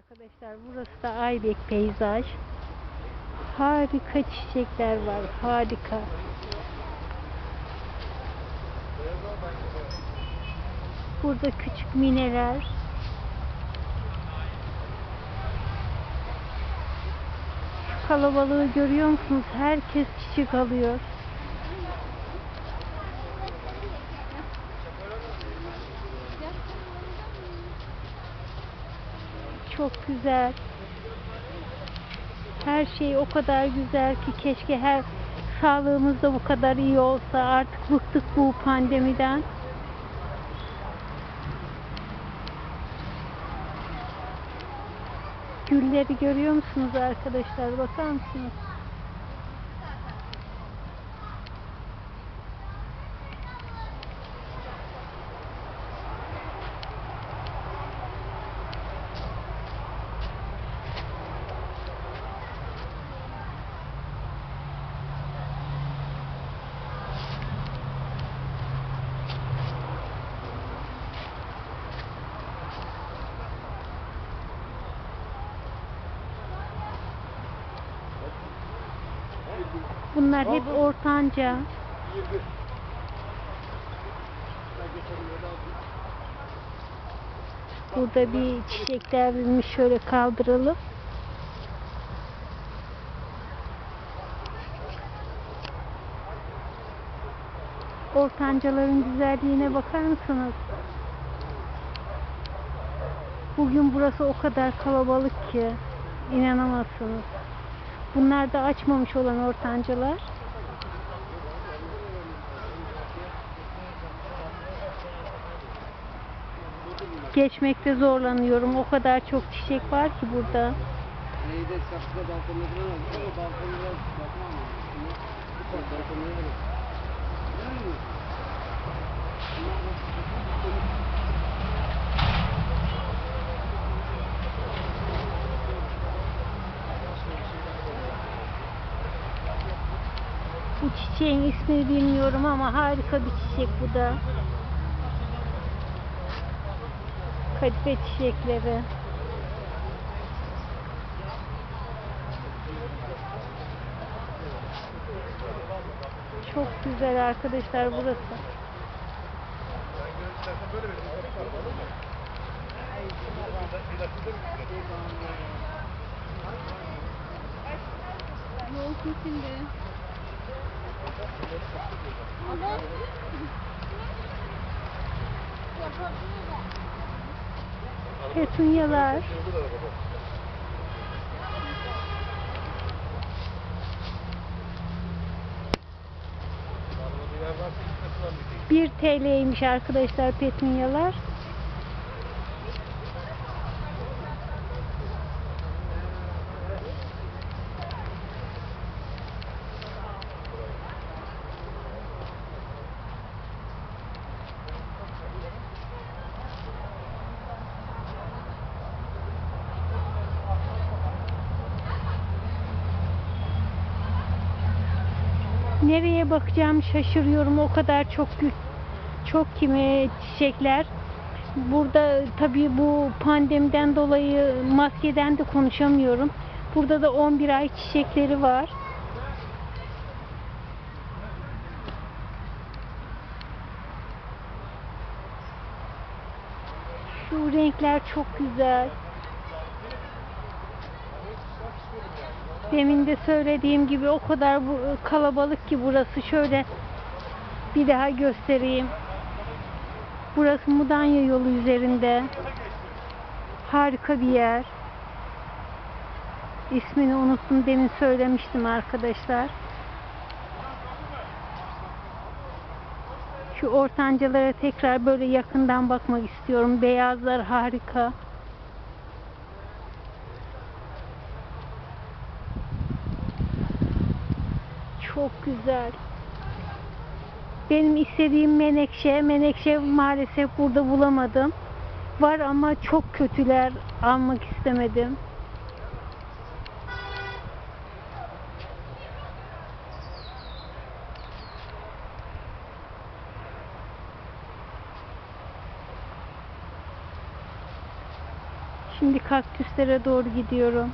Arkadaşlar burası da Aybek peyzaj. Harika çiçekler var. Harika. Burada küçük mineler. Şu kalabalığı görüyor musunuz? Herkes çiçek alıyor. Çok güzel. Her şey o kadar güzel ki keşke her sağlığımız da bu kadar iyi olsa. Artık bıktık bu pandemiden. Gülleri görüyor musunuz arkadaşlar? Bakar mısınız? Bunlar hep ortanca. Burada bir çiçekler verilmiş şöyle kaldıralım. Ortancaların güzelliğine bakar mısınız? Bugün burası o kadar kalabalık ki inanamazsınız. Bunlar da açmamış olan ortancalar. Geçmekte zorlanıyorum. O kadar çok çiçek var ki burada. Neyde saksı. Bu taraf balkonda var. Görüyor musun? Bu çiçeğin ismini bilmiyorum ama harika bir çiçek bu da. Kadife çiçekleri. Çok güzel arkadaşlar burası. Yol kesildi. Petunyalar. Bir TL'ymiş arkadaşlar petunyalar. Nereye bakacağım şaşırıyorum. O kadar çok çok kimi çiçekler. Burada tabii bu pandemiden dolayı maskeden de konuşamıyorum. Burada da 11 ay çiçekleri var. Şu renkler çok güzel. Demin de söylediğim gibi o kadar bu, kalabalık ki burası. Şöyle bir daha göstereyim. Burası Mudanya yolu üzerinde. Harika bir yer. İsmini unuttum. Demin söylemiştim arkadaşlar. Şu ortancalara tekrar böyle yakından bakmak istiyorum. Beyazlar harika. Çok güzel. Benim istediğim menekşe, menekşe maalesef burada bulamadım. Var ama çok kötüler. Almak istemedim. Şimdi kaktüslere doğru gidiyorum.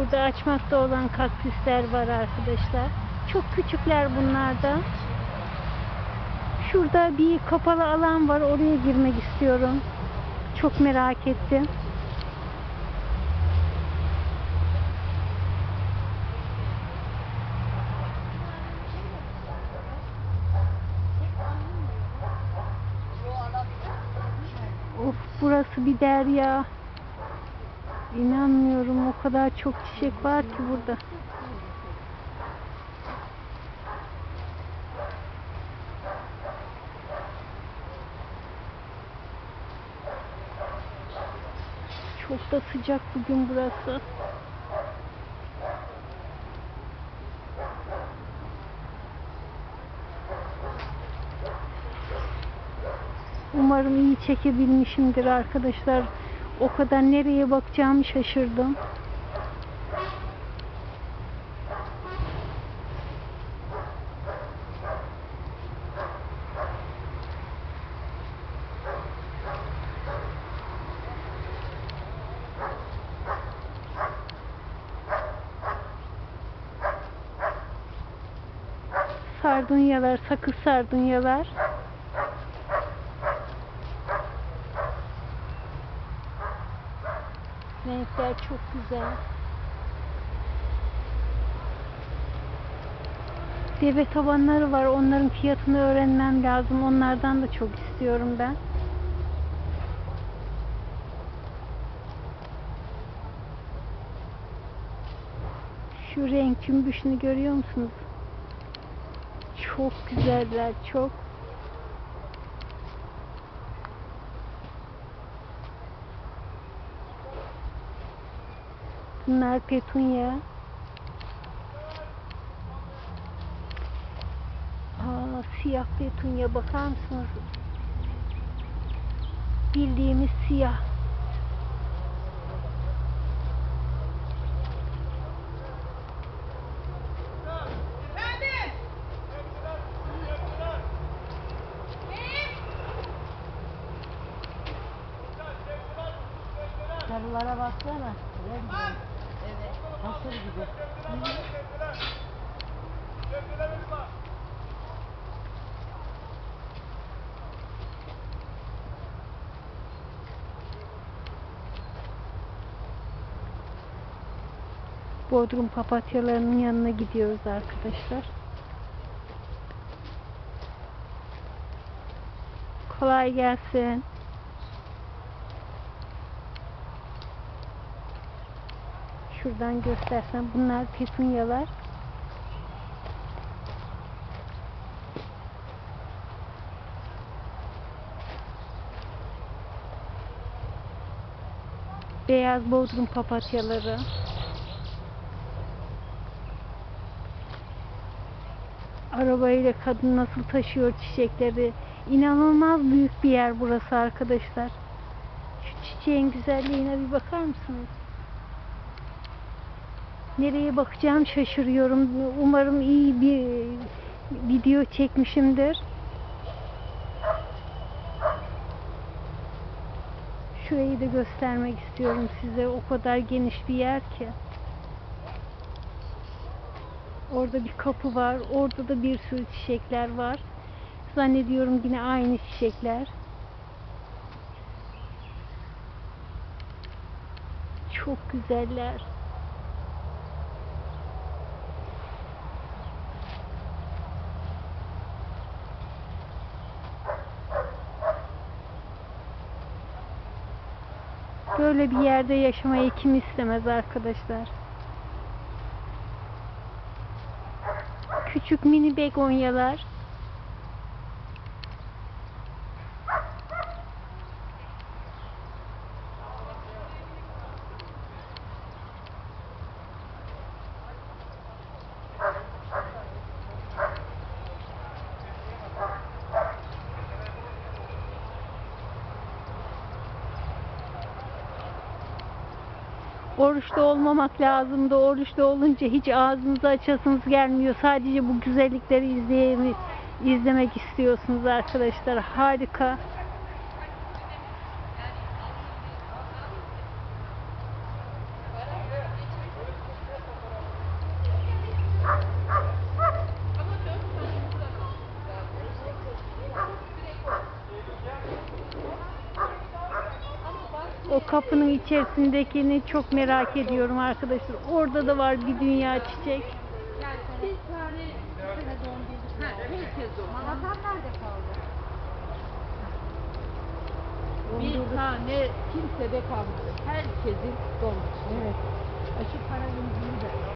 Burada açmakta olan kaktüsler var arkadaşlar. Çok küçükler bunlar da. Şurada bir kapalı alan var. Oraya girmek istiyorum. Çok merak ettim. Of burası bir derya. İnanmıyorum o kadar çok çiçek var ki burada. Çok da sıcak bugün burası. Umarım iyi çekebilmişimdir arkadaşlar. O kadar nereye bakacağımı şaşırdım. Sardunyalar, sakız sardunyalar. Renkler çok güzel. Deve tabanları var. Onların fiyatını öğrenmem lazım. Onlardan da çok istiyorum ben. Şu renk cümbüşünü görüyor musunuz? Çok güzeller, çok. Bunlar petunya. Aa, siyah petunya bakar mısınız? Bildiğimiz siyah. Sarılara baksana. Renk Evet. Hasır gibi. Bodrum papatyalarının yanına gidiyoruz arkadaşlar. Kolay gelsin. Şuradan göstersem bunlar petunyalar. Beyaz bodrum papatyaları. Arabayla kadın nasıl taşıyor çiçekleri. İnanılmaz büyük bir yer burası arkadaşlar. Şu çiçeğin güzelliğine bir bakar mısınız? Nereye bakacağım şaşırıyorum. Umarım iyi bir video çekmişimdir. Şurayı da göstermek istiyorum size. O kadar geniş bir yer ki. Orada bir kapı var. Orada da bir sürü çiçekler var. Zannediyorum yine aynı çiçekler. Çok güzeller. Böyle bir yerde yaşamayı kim istemez arkadaşlar? Küçük mini begonyalar. Oruçta olmamak lazımdı. Oruçta olunca hiç ağzınızı açasınız gelmiyor. Sadece bu güzellikleri izlemek istiyorsunuz arkadaşlar. Harika. O kapının içerisindekini çok merak ediyorum arkadaşlar. Orada da var bir dünya çiçek. Bir tane tane kimsede kalmadı. Herkesin dolmuş. Evet. Şu para de